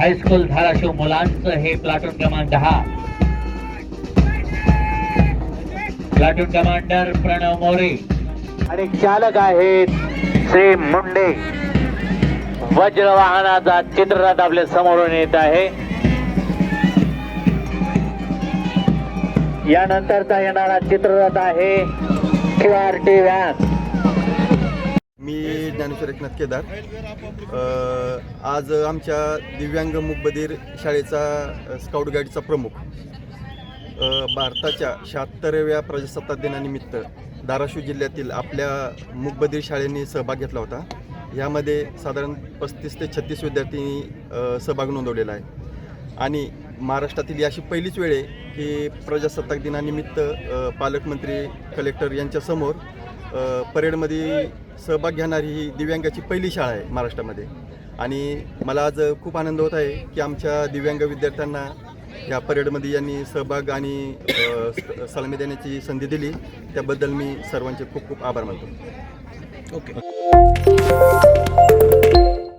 High school Dharashiv मुलांचं हे platoon क्रमांक दहा. Platoon commander Pranav More. आणि चालक आहेत श्री मुंडे. वज्र वाहनाचा चित्ररथ आपल्या समोरून येत आहे. यानंतरचा येणारा चित्ररथ आहे Q R T van Dnyaneshwar Eknath Kedar. आज आमच्या दिव्यांग मुकबधीर शाळेचा स्काउट गाईडचा प्रमुख भारताच्या शहात्तराव्या प्रजासत्ताक दिनानिमित्त धाराशिव जिल्ह्यातील आपल्या मुकबधीर शाळेने सहभाग घेतला होता. यामध्ये साधारण पस्तीस ते छत्तीस विद्यार्थ्यांनी सहभाग नोंदवलेला आहे. आणि महाराष्ट्रातील ही अशी पहिलीच वेळ आहे की प्रजासत्ताक दिनानिमित्त पालकमंत्री कलेक्टर यांच्यासमोर परेडमध्ये सहभाग घेणारी ही दिव्यांगाची पहिली शाळा आहे महाराष्ट्रामध्ये. आणि मला आज खूप आनंद होत आहे की आमच्या दिव्यांग विद्यार्थ्यांना या परेडमध्ये यांनी सहभाग आणि स- सलामी देण्याची संधी दिली. त्याबद्दल मी सर्वांचे खूप खूप आभार मानतो. ओके.